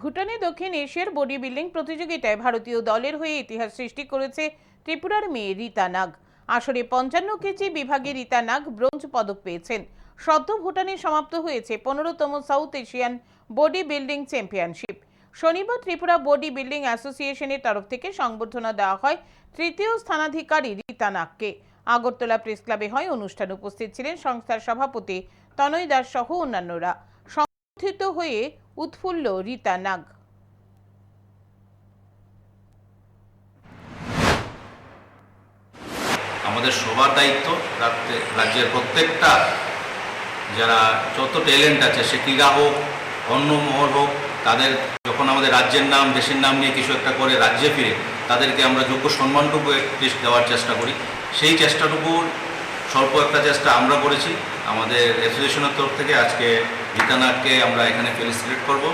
ভুটানে দক্ষিণ এশিয়ার body building প্রতিযোগিতায় ভারতীয় দলের হয়ে ইতিহাস সৃষ্টি করেছে ত্রিপুরার মেয়ে রীতা নাগ। আসরে পঞ্চান্ন কেজি বিভাগে রীতা নাগ ব্রোঞ্জ পদক পেয়েছেন। সদ্য ভুটানে সমাপ্ত হয়েছে পনেরোতম South Asian body building championship. শনিবার ত্রিপুরা বডি বিল্ডিং অ্যাসোসিয়েশনের তরফ থেকে সংবর্ধনা দেওয়া হয় তৃতীয় স্থানাধিকারী রীতা নাগকে। আগরতলা প্রেস ক্লাবে হয় অনুষ্ঠান। উপস্থিত ছিলেন সংস্থার সভাপতি তনয় দাস সহ অন্যান্যরা। সংগঠিত হয়ে উৎফুল্ল রীতা নাগ। আমাদের সবার দায়িত্ব রাত্রে- রাজ্যের প্রত্যেকটা, যারা যত ট্যালেন্ট আছে, সে ক্রীড়া হোক, অন্য মহল হোক, তাদের যখন আমাদের রাজ্যের নাম, দেশের নাম নিয়ে কিছু একটা করে রাজ্যে ফিরে, তাদেরকে আমরা যোগ্য সম্মানটুকু দেওয়ার চেষ্টা করি। সেই চেষ্টাটুকু স্বল্প একটা চেষ্টা আমরা করেছি। আমাদের অ্যাসোসিয়েশনের তরফ থেকে আজকে গীতানাথকে আমরা এখানে ফেলিসিলেট করব।